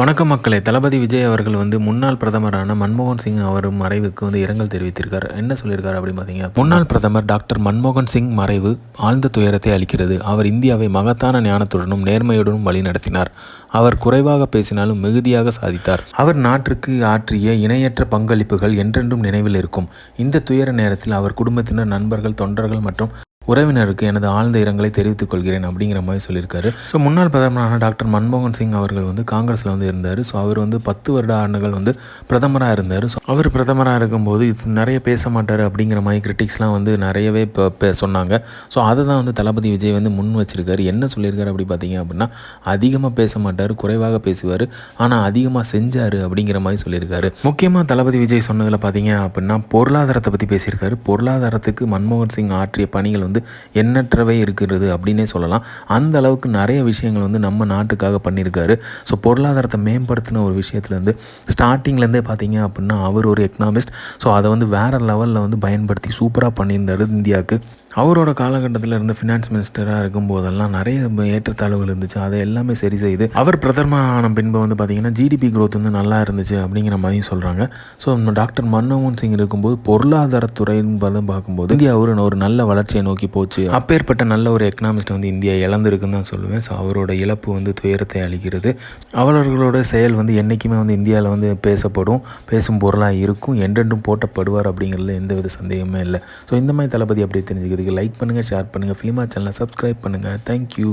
வணக்கம் மக்களே. தளபதி விஜய் அவர்கள் வந்து முன்னாள் பிரதமரான மன்மோகன் சிங் அவர் மறைவுக்கு வந்து இரங்கல் தெரிவித்திருக்கார். என்ன சொல்லியிருக்காரு அப்படின்னு பார்த்தீங்க முன்னாள் பிரதமர் டாக்டர் மன்மோகன் சிங் மறைவு ஆழ்ந்த துயரத்தை அளிக்கிறது. அவர் இந்தியாவை மகத்தான ஞானத்துடனும் நேர்மையுடனும் வழிநடத்தினார். அவர் குறைவாக பேசினாலும் மிகுதியாக சாதித்தார். அவர் நாட்டிற்கு ஆற்றிய இணையற்ற பங்களிப்புகள் என்றென்றும் நினைவில் இருக்கும். இந்த துயர நேரத்தில் அவர் குடும்பத்தினர் நண்பர்கள் தொண்டர்கள் மற்றும் உறவினருக்கு எனது ஆழ்ந்த இரங்கலை தெரிவித்துக் கொள்கிறேன் அப்படிங்கிற மாதிரி சொல்லியிருக்காரு. ஸோ முன்னாள் பிரதமரான டாக்டர் மன்மோகன் சிங் அவர்கள் வந்து காங்கிரஸில் வந்து இருந்தார். ஸோ அவர் வந்து பத்து வருட ஆண்டுகள் வந்து பிரதமராக இருந்தார். ஸோ அவர் பிரதமராக இருக்கும்போது இது நிறைய பேச மாட்டார் அப்படிங்கிற மாதிரி கிரிட்டிக்ஸ்லாம் வந்து நிறையவே இப்போ பே- சொன்னாங்க. ஸோ அதை தான் வந்து தளபதி விஜய் வந்து முன் வச்சிருக்காரு. என்ன சொல்லியிருக்காரு அப்படி பார்த்தீங்க அப்படின்னா அதிகமாக பேச மாட்டார் குறைவாக பேசுவார் ஆனால் அதிகமாக செஞ்சார் அப்படிங்கிற மாதிரி சொல்லியிருக்காரு. முக்கியமாக தளபதி விஜய் சொன்னதில் பார்த்தீங்க அப்படின்னா பொருளாதாரத்தை பற்றி பேசியிருக்காரு. பொருளாதாரத்துக்கு மன்மோகன் சிங் ஆற்றிய பணிகள் வந்து எண்ணற்றவை இருக்கிறது அப்படின்னே சொல்லலாம். அந்த அளவுக்கு நிறைய விஷயங்கள் வந்து நம்ம நாட்டுக்காக பண்ணியிருக்காரு. ஸோ பொருளாதாரத்தை மேம்படுத்தின ஒரு விஷயத்துலேருந்து ஸ்டார்டிங்லேருந்தே பார்த்தீங்க அப்படின்னா அவர் ஒரு எக்கனாமிஸ்ட் ஸோ அதை வந்து வேறு லெவலில் வந்து பயன்படுத்தி சூப்பராக பண்ணியிருந்தாரு இந்தியாவுக்கு. அவரோட காலகட்டத்தில் இருந்த ஃபினான்ஸ் மினிஸ்டராக இருக்கும் போதெல்லாம் நிறைய ஏற்றத்தாழ்வுகள் இருந்துச்சு. அதை எல்லாமே சரி செய்து அவர் பிரதமர் ஆன பின்பு வந்து பார்த்திங்கன்னா ஜிடிபி க்ரோத் வந்து நல்லா இருந்துச்சு அப்படிங்கிற மாதிரியும் சொல்கிறாங்க ஸோ டாக்டர் மன்மோகன் சிங் இருக்கும்போது பொருளாதாரத்துறைன்னு பார்க்கும்போது இந்தியா ஒரு ஒரு நல்ல வளர்ச்சியை நோக்கி போச்சு. அப்பேற்பட்ட நல்ல ஒரு எக்கனாமிஸ்ட் வந்து இந்தியா இழந்திருக்குன்னு தான் சொல்லுவேன். ஸோ அவரோட இழப்பு வந்து துயரத்தை அளிக்கிறது. அவர்களோட செயல் வந்து என்றைக்குமே வந்து இந்தியாவில் வந்து பேசப்படும். பேசும் பொருளாக இருக்கும். என்றென்றும் போட்டப்படுவார் அப்படிங்கிறதுல எந்த வித சந்தேகமே இல்லை. ஸோ இந்த மாதிரி தளபதி அப்படியே தெரிஞ்சுக்கிறதுக்கு லைக் பண்ணுங்கள் ஷேர் பண்ணுங்கள் ஃபிலிமா சேனலை சப்ஸ்கிரைப் பண்ணுங்கள் தேங்க்யூ